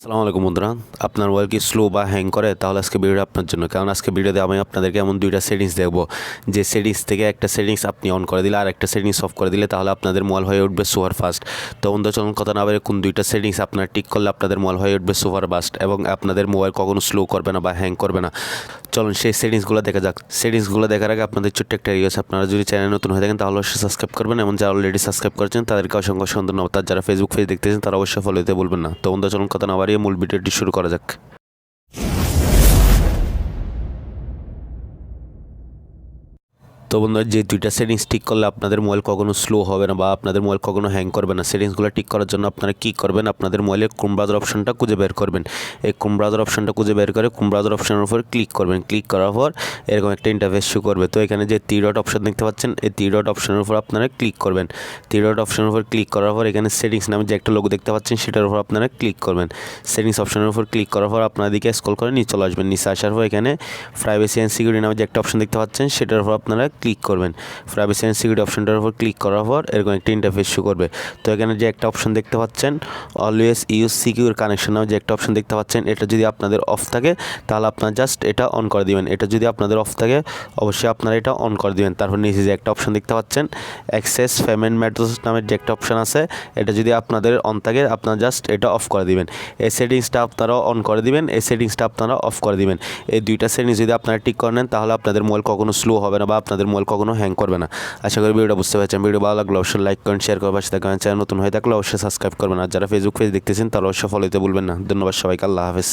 আসসালামু আলাইকুম বন্ধুরা। আপনার মোবাইল কি স্লো বা হ্যাং করে? তাহলে আজকে ভিডিওটা আপনার জন্য। কারণ আজকে ভিডিওতে আমি আপনাদেরকে এমন দুইটা সেটিংস দেখব। যে সেটিংস থেকে একটা সেটিংস আপনি অন করে দিলে আর একটা সেটিংস অফ করে দিলে তাহলে আপনাদের মোবাইল হয়ে উঠবে সুপার ফাস্ট তো বন্ধু চলুন কথা না বলে কোন দুইটা সেটিংস আপনার টিক করলে আপনাদের মোবাইল হয়ে উঠবে সুপার ফাস্ট এবং আপনাদের মোবাইল কখনো স্লো করবে না বা হ্যাং করবে না। চলুন সেই সেটিংসগুলো দেখা যাক। সেটিংসগুলো দেখার আগে আপনাদের ছোট্ট একটা রিকোয়েস্ট আপনারা যদি চ্যানেল নতুন হয়ে থাকেন তাহলে অবশ্যই সাবস্ক্রাইব করবেন এবং যারা অলরেডি সাবস্ক্রাইব করেছেন তাদেরকে অসংখ্য অসংখ্য তার যারা ফেসবুক পেজ দেখতেছেন তারা অবশ্যই ফলো দিতে বলবেন না। তো বন্ধু চলুন কথা না বাড়িয়ে মূল ভিডিওটি শুরু করা যাক। তো বন্ধুরা যে দুইটা সেটিংস ঠিক করলে আপনাদের মোবাইল কখনো স্লো হবে না বা আপনাদের মোবাইল কখনো হ্যাং করবে না। সেটিংসগুলো ঠিক করার জন্য আপনারা কী করবেন? আপনাদের মোবাইলে ক্রোম ব্রাউজার অপশনটা খুঁজে বের করবেন। এই ক্রোম ব্রাউজার অপশনটা খুঁজে বের করে ক্রোম ব্রাউজার অপশনের উপর ক্লিক করবেন। ক্লিক করার পর এরকম একটা ইন্টারফেস শো করবে। তো এখানে যে টি ডট অপশন দেখতে পাচ্ছেন, এই টি ডট অপশনের উপর আপনারা ক্লিক করবেন। টি ডট অপশনের উপর ক্লিক করার পর এখানে সেটিংস নামে যে একটা লোক দেখতে পাচ্ছেন, সেটার উপর আপনারা ক্লিক করবেন। সেটিংস অপশনের উপর ক্লিক করার পর আপনার দিকে স্ক্রল করে নিচে চলে আসবেন। নিচে আসার পর এখানে প্রাইভেসি অ্যান্ড সিকিউরিটি নামে যে একটা অপশন দেখতে পাচ্ছেন, সেটার উপর আপনারা ক্লিক করবেন। প্রাইভেসি অ্যান্ড সিকিউরিটি অপশনটার উপর ক্লিক করার পর এরকম একটি ইন্টারফেস শো করবে। তো এখানে যে একটা অপশন দেখতে পাচ্ছেন অলওয়েজ ইউজ সিকিউর কানেকশন নামে যে একটা অপশন দেখতে পাচ্ছেন, এটা যদি আপনাদের অফ থাকে, তাহলে আপনার জাস্ট এটা অন করে দিবেন। এটা যদি আপনাদের অফ থাকে, অবশ্যই আপনারা এটা অন করে দিবেন। তারপর নিচে যে একটা অপশন দেখতে পাচ্ছেন অ্যাক্সেস পেমেন্ট মেথডস নামের যে একটা অপশন আছে, এটা যদি আপনাদের অন থাকে, আপনারা জাস্ট এটা অফ করে দিবেন। এই সেটিংসটা আপনারা অন করে দিবেন, এই সেটিংসটা আপনারা অফ করে দিবেন। এই দুইটা সেটিংস যদি আপনারা ঠিক করে নেন, তাহলে আপনাদের মোবাইল কখনো স্লো হবে না বা আপনাদের মোবাইল কখনো হ্যাং করবে না। আশা করি ভিডিওটা বুঝতে পারছেন। ভিডিও ভালো লাগল অবশ্যই লাইক করেন শেয়ার করবেন পাশে থাকবেন চ্যানেল নতুন হয়ে থাকলে অবশ্যই সাবস্ক্রাইব করবেন। আর যারা ফেসবুক পেজ দেখতেছেন, তারা অবশ্যই ফলো দিতে ভুলবেন না। ধন্যবাদ সবাইকে, আল্লাহ হাফেজ।